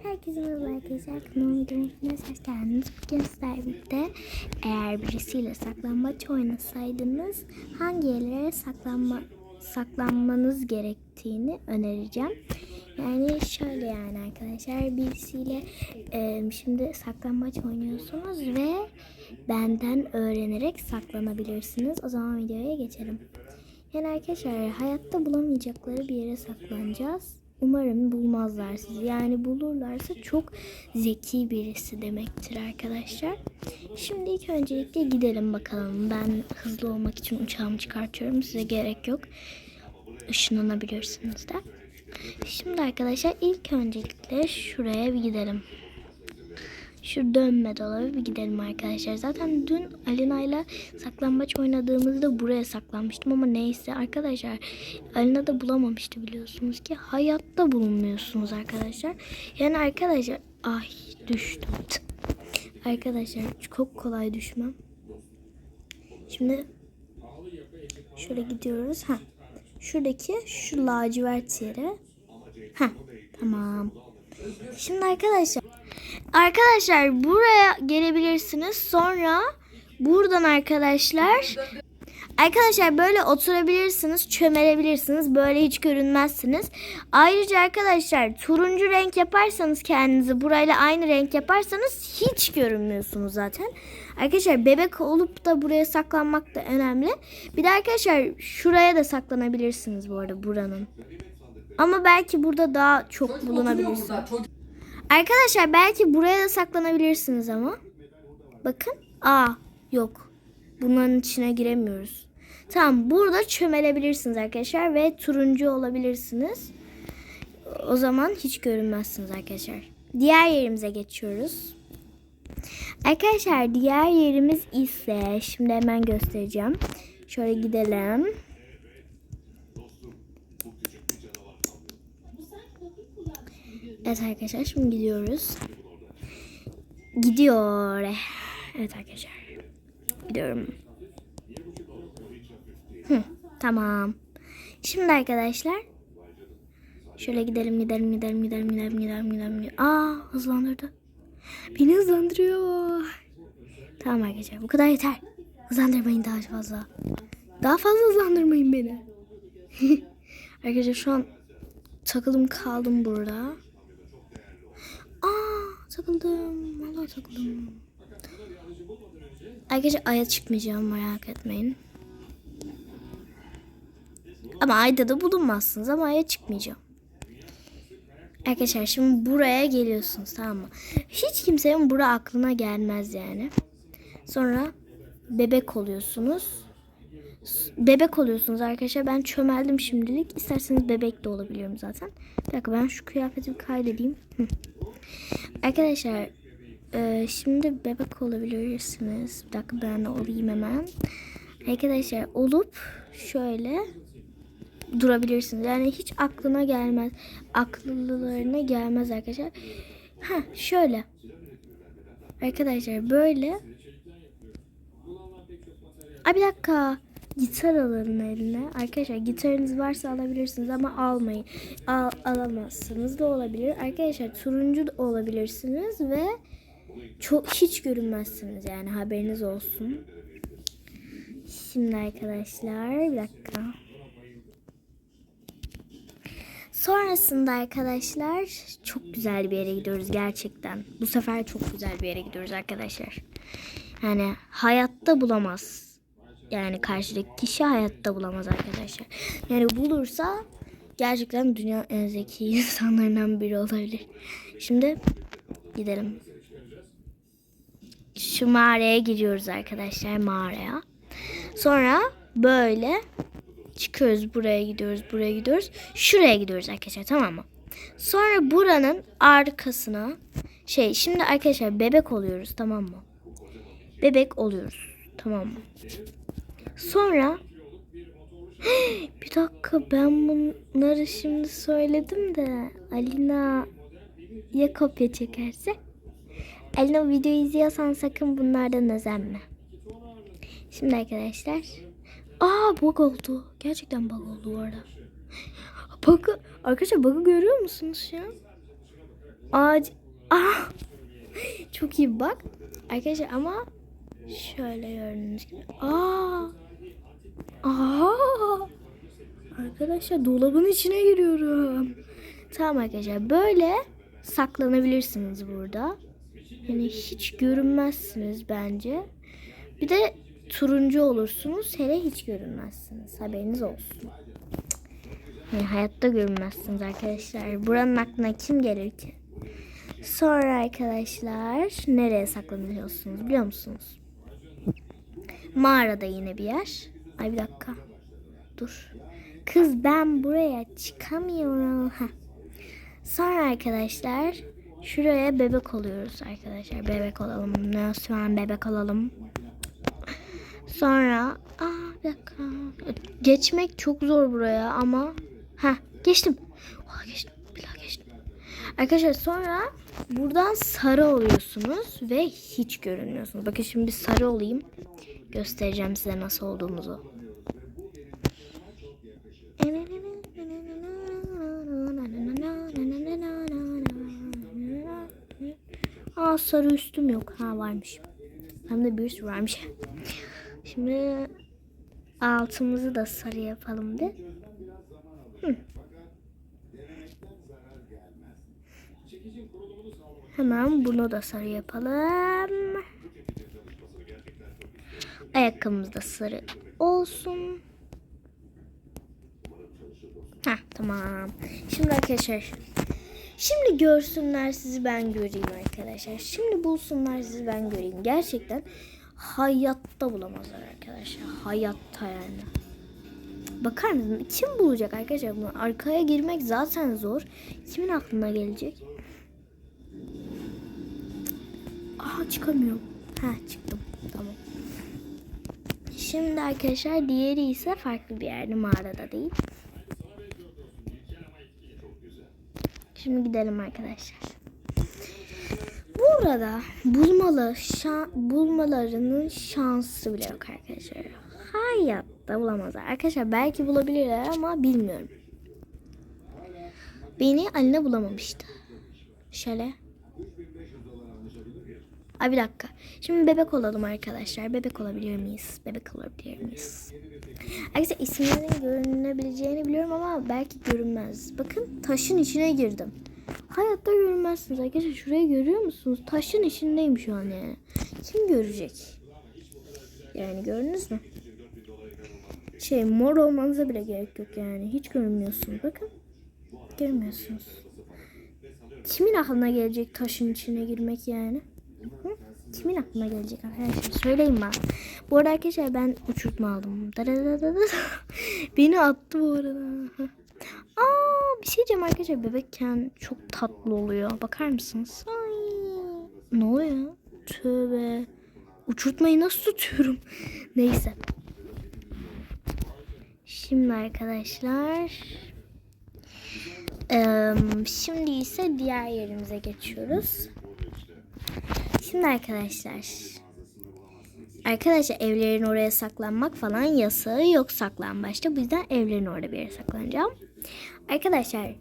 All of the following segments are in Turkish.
Herkese merhaba arkadaşlar. Kanalıma videomuza hoş geldiniz. Bugün sizlerle eğer birisiyle saklambaç oynasaydınız hangi yerlere saklanma, saklanmanız gerektiğini önereceğim. Yani şöyle yani arkadaşlar birisiyle e, şimdi saklambaç oynuyorsunuz ve benden öğrenerek saklanabilirsiniz. O zaman videoya geçelim. Yani arkadaşlar hayatta bulamayacakları bir yere saklanacağız. Umarım bulmazlar sizi. Yani bulurlarsa çok zeki birisi demektir arkadaşlar. Şimdi ilk öncelikle gidelim bakalım. Ben hızlı olmak için uçağımı çıkartıyorum. Size gerek yok. Işınlanabilirsiniz de. Şimdi arkadaşlar ilk öncelikle şuraya bir gidelim. Şu dönme dolabı bir gidelim arkadaşlar. Zaten dün Alina'yla saklambaç oynadığımızda buraya saklanmıştım ama neyse arkadaşlar Alina da bulamamıştı biliyorsunuz ki hayatta bulunmuyorsunuz arkadaşlar. Yani arkadaşlar ay düştüm. Arkadaşlar çok kolay düşmem. Şimdi şöyle gidiyoruz. Ha. Şuradaki şu lacivert yere. Ha. Tamam. Şimdi arkadaşlar Arkadaşlar buraya gelebilirsiniz. Sonra buradan arkadaşlar Arkadaşlar böyle oturabilirsiniz, çömelebilirsiniz. Böyle hiç görünmezsiniz. Ayrıca arkadaşlar turuncu renk yaparsanız kendinizi burayla aynı renk yaparsanız hiç görünmüyorsunuz zaten. Arkadaşlar bebek olup da buraya saklanmak da önemli. Bir de arkadaşlar şuraya da saklanabilirsiniz bu arada buranın. Ama belki burada daha çok bulunabilirsiniz. Arkadaşlar belki buraya da saklanabilirsiniz ama. Bakın. Aa yok. Bunların içine giremiyoruz. Tamam burada çömelebilirsiniz arkadaşlar ve turuncu olabilirsiniz. O zaman hiç görünmezsiniz arkadaşlar. Diğer yerimize geçiyoruz. Arkadaşlar diğer yerimiz ise şimdi hemen göstereceğim. Şöyle gidelim. Evet arkadaşlar şimdi gidiyoruz. Gidiyor. Evet arkadaşlar. Gidiyorum. Hı, tamam. Şimdi arkadaşlar şöyle gidelim gidelim gidelim gidelim gidelim gidelim gidelim. Aa hızlandırdı. Beni hızlandırıyor. Tamam arkadaşlar bu kadar yeter. Hızlandırmayın daha fazla. Daha fazla hızlandırmayın beni. arkadaşlar şu an takıldım kaldım burada. Aa takıldım. Vallahi takıldım. Arkadaşlar aya çıkmayacağım merak etmeyin. Ama ayda da bulunmazsınız ama aya çıkmayacağım. Arkadaşlar şimdi buraya geliyorsunuz tamam mı? Hiç kimsenin bura aklına gelmez yani. Sonra bebek oluyorsunuz. Bebek oluyorsunuz arkadaşlar. Ben çömeldim şimdilik. İsterseniz bebek de olabiliyorum zaten. Bir dakika ben şu kıyafeti bir kaydedeyim. Arkadaşlar e, şimdi bebek olabilirsiniz. Bir dakika ben olayım hemen. Arkadaşlar olup şöyle durabilirsiniz. Yani hiç aklına gelmez. Akıllılarına gelmez arkadaşlar. Ha şöyle. Arkadaşlar böyle. Ay bir dakika. Gitar alın eline. Arkadaşlar gitarınız varsa alabilirsiniz ama almayın. Al, alamazsınız da olabilir. Arkadaşlar turuncu da olabilirsiniz ve çok hiç görünmezsiniz yani haberiniz olsun. Şimdi arkadaşlar bir dakika. Sonrasında arkadaşlar çok güzel bir yere gidiyoruz gerçekten. Bu sefer çok güzel bir yere gidiyoruz arkadaşlar. Yani hayatta bulamaz. Yani karşıdaki kişi hayatta bulamaz arkadaşlar. Yani bulursa gerçekten dünya en zeki insanlarından biri olabilir. Şimdi gidelim. Şu mağaraya giriyoruz arkadaşlar mağaraya. Sonra böyle çıkıyoruz buraya gidiyoruz buraya gidiyoruz. Şuraya gidiyoruz arkadaşlar tamam mı? Sonra buranın arkasına şey şimdi arkadaşlar bebek oluyoruz tamam mı? Bebek oluyoruz tamam mı? Sonra bir dakika ben bunları şimdi söyledim de Alina ya kopya çekerse? Alina videoyu izliyorsan sakın bunlardan özenme. Şimdi arkadaşlar. Aa bug oldu. Gerçekten bug oldu bu arada. Bug'ı, arkadaşlar bug'ı görüyor musunuz an? Ağaç. Ah! Çok iyi bak. Arkadaşlar ama şöyle gördüğünüz gibi. Aa! Aa! Arkadaşlar dolabın içine giriyorum. Tamam arkadaşlar böyle saklanabilirsiniz burada. Yani hiç görünmezsiniz bence. Bir de turuncu olursunuz. Hele hiç görünmezsiniz. Haberiniz olsun. Yani hayatta görünmezsiniz arkadaşlar. Buranın aklına kim gelir ki? Sonra arkadaşlar nereye saklanıyorsunuz biliyor musunuz? Mağarada yine bir yer. Ay bir dakika. Dur. Kız ben buraya çıkamıyorum. Heh. Sonra arkadaşlar şuraya bebek oluyoruz arkadaşlar. Bebek olalım. Lütfen bebek olalım. Sonra aa bir dakika. Geçmek çok zor buraya ama ha geçtim. Oha geçtim. Daha geçtim. Arkadaşlar sonra buradan sarı oluyorsunuz ve hiç görünmüyorsunuz. Bakın şimdi bir sarı olayım. Göstereceğim size nasıl olduğumuzu. Aa sarı üstüm yok. Ha varmış. Hem de bir sürü varmış. Şimdi altımızı da sarı yapalım bir. Hı. Hemen bunu da sarı yapalım. Ayakkabımız da sarı olsun. Heh, tamam. Şimdi arkadaşlar. Şimdi görsünler sizi ben göreyim arkadaşlar. Şimdi bulsunlar sizi ben göreyim. Gerçekten hayatta bulamazlar arkadaşlar. Hayatta yani. Bakar mısın? Kim bulacak arkadaşlar bunu? Arkaya girmek zaten zor. Kimin aklına gelecek? Aha çıkamıyorum. Ha çıktım. Şimdi arkadaşlar diğeri ise farklı bir yerde mağarada değil. Şimdi gidelim arkadaşlar. Burada bulmalı şa- bulmalarının şansı bile yok arkadaşlar. Hayatta bulamazlar. Arkadaşlar belki bulabilirler ama bilmiyorum. Beni Aline bulamamıştı. Şöyle. Ay bir dakika. Şimdi bebek olalım arkadaşlar. Bebek olabilir miyiz? Bebek olabilir miyiz? Arkadaşlar isimlerin görünebileceğini biliyorum ama belki görünmez. Bakın taşın içine girdim. Hayatta görünmezsiniz arkadaşlar. Şurayı görüyor musunuz? Taşın içindeyim şu an yani. Kim görecek? Yani gördünüz mü? Şey mor olmanıza bile gerek yok yani. Hiç görünmüyorsunuz. Bakın. Görmüyorsunuz. Kimin aklına gelecek taşın içine girmek yani? Kimin aklına gelecek arkadaşlar? Söyleyin bana. Bu arada arkadaşlar ben uçurtma aldım. Beni attı bu arada. Aa bir şey diyeceğim arkadaşlar. Bebekken çok tatlı oluyor. Bakar mısınız? Ay. Ne oluyor? Tövbe. Uçurtmayı nasıl tutuyorum? Neyse. Şimdi arkadaşlar. eee, şimdi ise diğer yerimize geçiyoruz. Şimdi arkadaşlar. Arkadaşlar evlerin oraya saklanmak falan yasağı yok saklambaçta. Bu yüzden evlerin orada bir yere saklanacağım. Arkadaşlar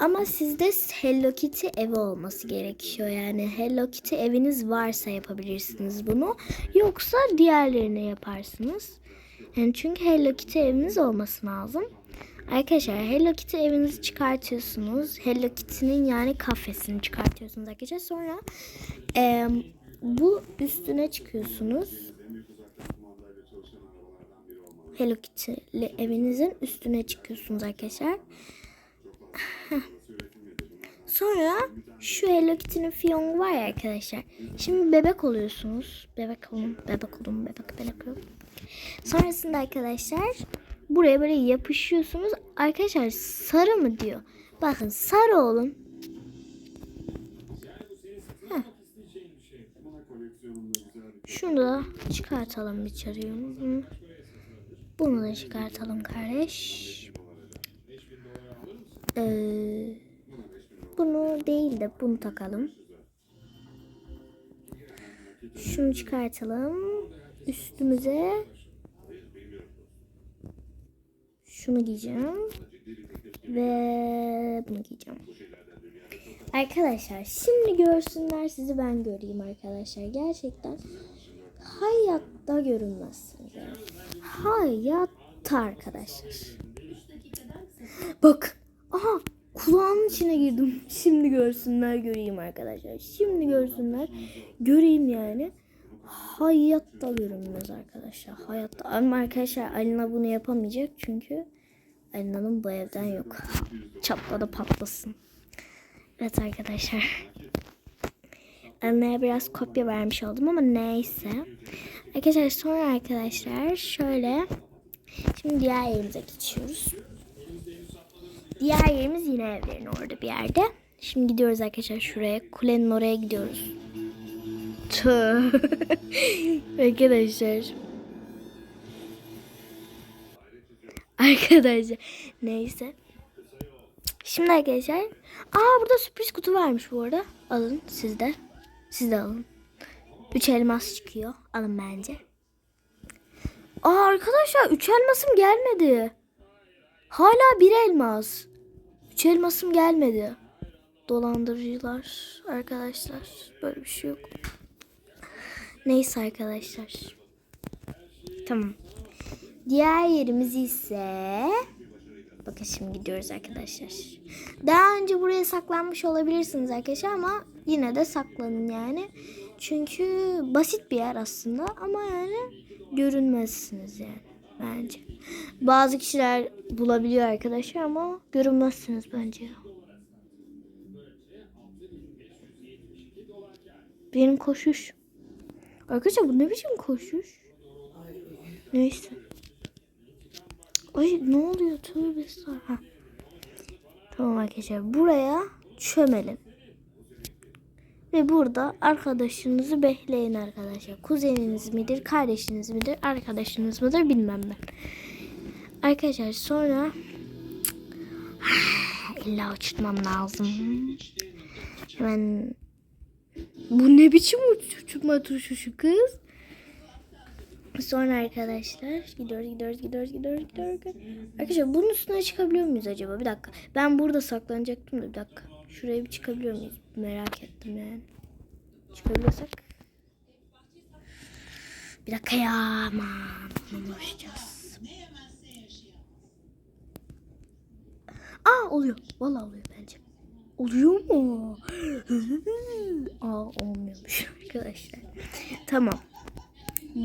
ama sizde Hello Kitty evi olması gerekiyor. Yani Hello Kitty eviniz varsa yapabilirsiniz bunu. Yoksa diğerlerini yaparsınız. Yani çünkü Hello Kitty eviniz olması lazım. Arkadaşlar Hello Kitty evinizi çıkartıyorsunuz. Hello Kitty'nin yani kafesini çıkartıyorsunuz arkadaşlar. Sonra eee, bu üstüne çıkıyorsunuz. Hello Kitty'li evinizin üstüne çıkıyorsunuz arkadaşlar. Sonra şu Hello Kitty'nin fiyongu var ya arkadaşlar. Şimdi bebek oluyorsunuz. Bebek olun, bebek olun, bebek, bebek olun. Sonrasında arkadaşlar buraya böyle yapışıyorsunuz. Arkadaşlar sarı mı diyor. Bakın sarı olun. Şunu da çıkartalım. Hı. Bunu da çıkartalım kardeş. Ee, bunu değil de bunu takalım. Şunu çıkartalım. Üstümüze şunu giyeceğim. Ve bunu giyeceğim. Arkadaşlar şimdi görsünler sizi ben göreyim arkadaşlar. Gerçekten hayatta görünmezsiniz. Yani. Hayatta arkadaşlar. Bak. Aha kulağımın içine girdim. Şimdi görsünler göreyim arkadaşlar. Şimdi görsünler göreyim yani. Hayatta görünmez arkadaşlar. Hayatta. Ama arkadaşlar Alina bunu yapamayacak çünkü Alina'nın bu evden yok. Çatladı patlasın. Evet arkadaşlar. Alina'ya biraz kopya vermiş oldum ama neyse. Arkadaşlar sonra arkadaşlar şöyle. Şimdi diğer yerimize geçiyoruz. Diğer yerimiz yine evlerin orada bir yerde. Şimdi gidiyoruz arkadaşlar şuraya. Kulenin oraya gidiyoruz. Tüh. arkadaşlar. Arkadaşlar. Neyse. Şimdi arkadaşlar. Aa burada sürpriz kutu varmış bu arada. Alın siz de. Siz de alın. Üç elmas çıkıyor. Alın bence. Aa arkadaşlar üç elmasım gelmedi. Hala bir elmas. Üç elmasım gelmedi. Dolandırıcılar arkadaşlar. Böyle bir şey yok. Neyse arkadaşlar. Tamam. Diğer yerimiz ise Bakın şimdi gidiyoruz arkadaşlar. Daha önce buraya saklanmış olabilirsiniz arkadaşlar ama yine de saklanın yani. Çünkü basit bir yer aslında ama yani görünmezsiniz yani bence. Bazı kişiler bulabiliyor arkadaşlar ama görünmezsiniz bence. Benim koşuş. Arkadaşlar bu ne biçim koşuş? Neyse. Ay ne oluyor tövbe estağfurullah. Tamam arkadaşlar buraya çömelin. Ve burada arkadaşınızı bekleyin arkadaşlar. Kuzeniniz midir, kardeşiniz midir, arkadaşınız mıdır bilmem ben. Arkadaşlar sonra illa uçurtmam lazım. Hemen bu ne biçim uçurtma tuşu şu kız? Sonra arkadaşlar gidiyoruz gidiyoruz gidiyoruz gidiyoruz gidiyoruz. Arkadaşlar bunun üstüne çıkabiliyor muyuz acaba? Bir dakika. Ben burada saklanacaktım da bir dakika. Şuraya bir çıkabiliyor muyuz? Merak ettim yani. Çıkabiliyorsak. Bir dakika ya aman. Uğraşacağız. Aa oluyor. Vallahi oluyor. Oluyor mu? Aa olmuyormuş arkadaşlar. Tamam.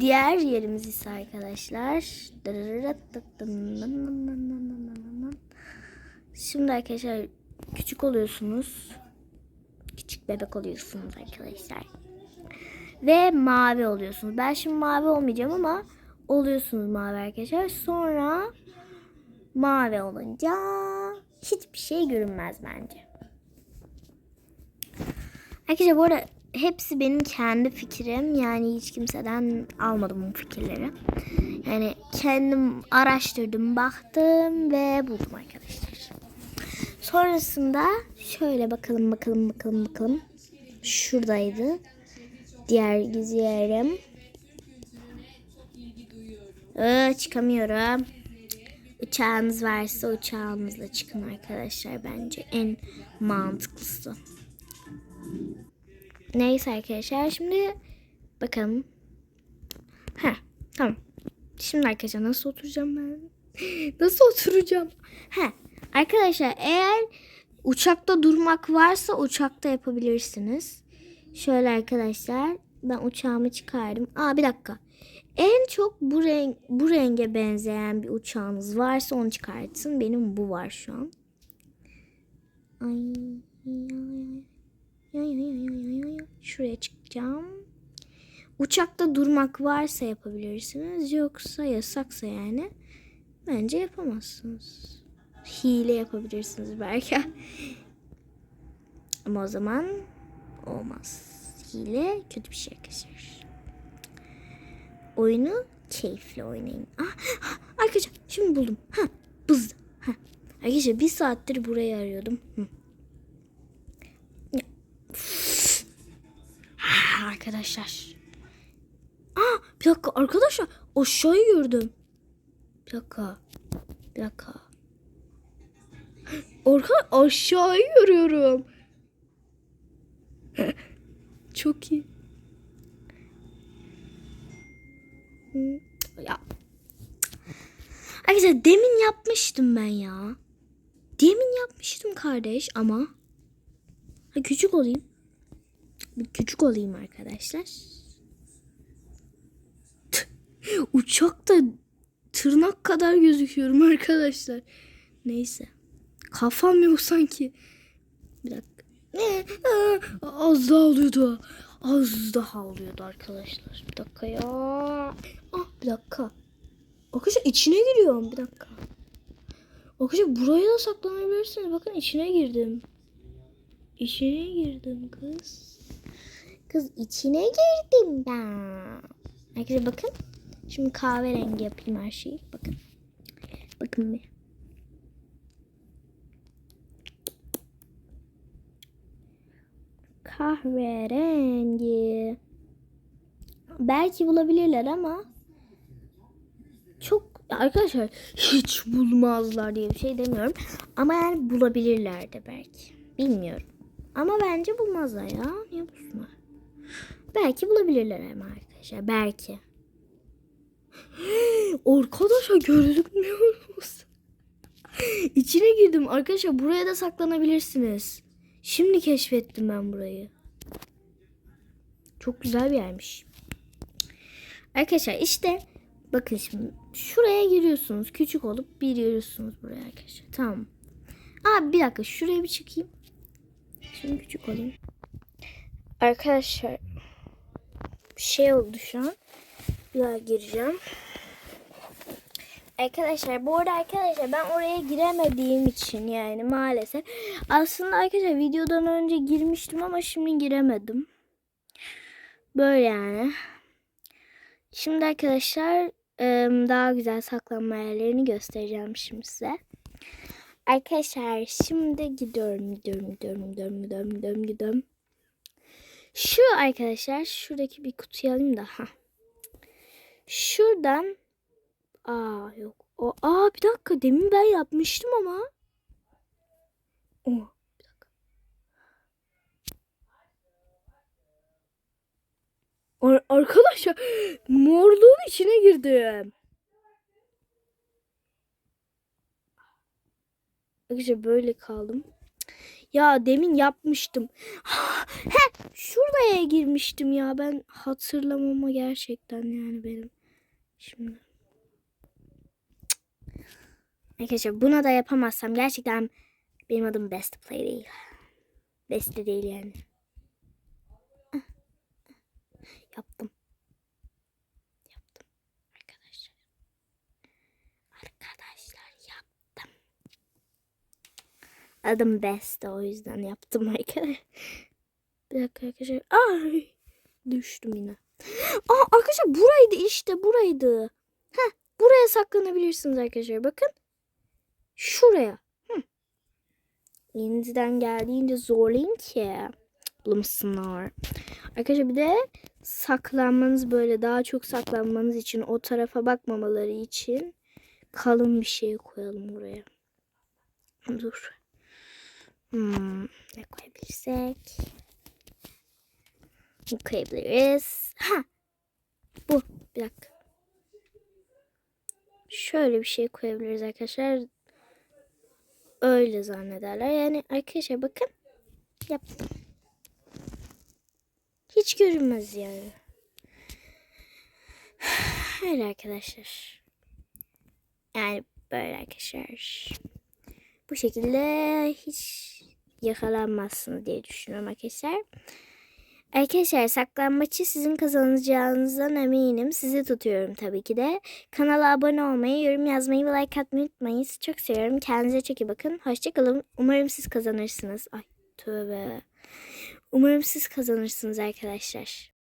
Diğer yerimiz ise arkadaşlar. Şimdi arkadaşlar küçük oluyorsunuz. Küçük bebek oluyorsunuz arkadaşlar. Ve mavi oluyorsunuz. Ben şimdi mavi olmayacağım ama oluyorsunuz mavi arkadaşlar. Sonra mavi olunca hiçbir şey görünmez bence. Arkadaşlar bu arada hepsi benim kendi fikrim. Yani hiç kimseden almadım bu fikirleri. Yani kendim araştırdım, baktım ve buldum arkadaşlar. Sonrasında şöyle bakalım bakalım bakalım bakalım. Şuradaydı. Diğer gizli yerim. Ee, çıkamıyorum. Uçağınız varsa uçağınızla çıkın arkadaşlar bence en mantıklısı. Neyse arkadaşlar şimdi bakalım. Ha tamam. Şimdi arkadaşlar nasıl oturacağım ben? nasıl oturacağım? Ha arkadaşlar eğer uçakta durmak varsa uçakta yapabilirsiniz. Şöyle arkadaşlar ben uçağımı çıkardım. Aa bir dakika. En çok bu renk bu renge benzeyen bir uçağınız varsa onu çıkartsın. Benim bu var şu an. Ay. Şuraya çıkacağım. Uçakta durmak varsa yapabilirsiniz. Yoksa yasaksa yani bence yapamazsınız. Hile yapabilirsiniz belki. Ama o zaman olmaz. Hile kötü bir şey arkadaşlar. Oyunu keyifli oynayın. Ah, ah, arkadaşlar şimdi buldum. Ha, bızdı. Ha. Arkadaşlar bir saattir burayı arıyordum. Hı. Arkadaşlar. Aa bir dakika arkadaşlar aşağıyı gördüm. Bir dakika. Bir dakika. Arka aşağıyı görüyorum. Çok iyi. Hı, Ya. Arkadaşlar demin yapmıştım ben ya. Demin yapmıştım kardeş ama. Ha, küçük olayım. Bir küçük olayım arkadaşlar. Uçakta tırnak kadar gözüküyorum arkadaşlar. Neyse. Kafam yok sanki. Bir dakika. Az daha oluyordu. Az daha oluyordu arkadaşlar. Bir dakika ya. Ah bir dakika. Arkadaşlar içine giriyorum. Bir dakika. Arkadaşlar buraya da saklanabilirsiniz. Bakın içine girdim. İçine girdim kız. Kız içine girdim ben. Arkadaşlar bakın. Şimdi kahverengi yapayım her şeyi. Bakın. Bakın bir. Kahverengi. Belki bulabilirler ama çok arkadaşlar hiç bulmazlar diye bir şey demiyorum. Ama yani bulabilirler de belki. Bilmiyorum. Ama bence bulmazlar ya. Niye bulsunlar? Belki bulabilirler ama arkadaşlar. Belki. Arkadaşlar gözükmüyoruz. İçine girdim. Arkadaşlar buraya da saklanabilirsiniz. Şimdi keşfettim ben burayı. Çok güzel bir yermiş. Arkadaşlar işte bakın şimdi şuraya giriyorsunuz. Küçük olup bir giriyorsunuz buraya arkadaşlar. Tamam. Abi bir dakika şuraya bir çıkayım. Şimdi küçük olayım. Arkadaşlar bir şey oldu şu an. Bir gireceğim. Arkadaşlar bu arada arkadaşlar ben oraya giremediğim için yani maalesef. Aslında arkadaşlar videodan önce girmiştim ama şimdi giremedim. Böyle yani. Şimdi arkadaşlar daha güzel saklanma yerlerini göstereceğim şimdi size. Arkadaşlar şimdi gidiyorum gidiyorum gidiyorum gidiyorum gidiyorum gidiyorum gidiyorum. Şu arkadaşlar şuradaki bir kutuyu alayım da. ha. Şuradan Aa yok. O aa bir dakika demin ben yapmıştım ama. Oh, bir dakika. Ar- arkadaşlar morluğun içine girdim. Arkadaşlar böyle kaldım. Ya demin yapmıştım. He, şuraya girmiştim ya. Ben hatırlamama gerçekten yani benim. Şimdi. Arkadaşlar buna da yapamazsam gerçekten benim adım Best Play değil. Best de değil yani. Ah, ah. Yaptım. Arkadaşlar. Arkadaşlar yaptım. Adım Best o yüzden yaptım arkadaşlar. Bir dakika arkadaşlar. Ay. Düştüm yine. Aa arkadaşlar buraydı işte buraydı. Heh, buraya saklanabilirsiniz arkadaşlar. Bakın. Şuraya. Yeniden geldiğince zorlayın ki. Bulmasınlar. Arkadaşlar bir de saklanmanız böyle daha çok saklanmanız için o tarafa bakmamaları için kalın bir şey koyalım buraya. Dur. Hmm, ne koyabilirsek? Ne koyabiliriz? Ha. Bu. Bir dakika. Şöyle bir şey koyabiliriz arkadaşlar öyle zannederler. Yani arkadaşlar bakın yaptım. Hiç görünmez yani. Öyle arkadaşlar. Yani böyle arkadaşlar. Bu şekilde hiç yakalanmazsınız diye düşünüyorum arkadaşlar. Arkadaşlar saklanmaçı sizin kazanacağınızdan eminim. Sizi tutuyorum tabii ki de. Kanala abone olmayı, yorum yazmayı ve like atmayı unutmayın. Çok seviyorum. Kendinize çok iyi bakın. Hoşçakalın. Umarım siz kazanırsınız. Ay tövbe. Umarım siz kazanırsınız arkadaşlar.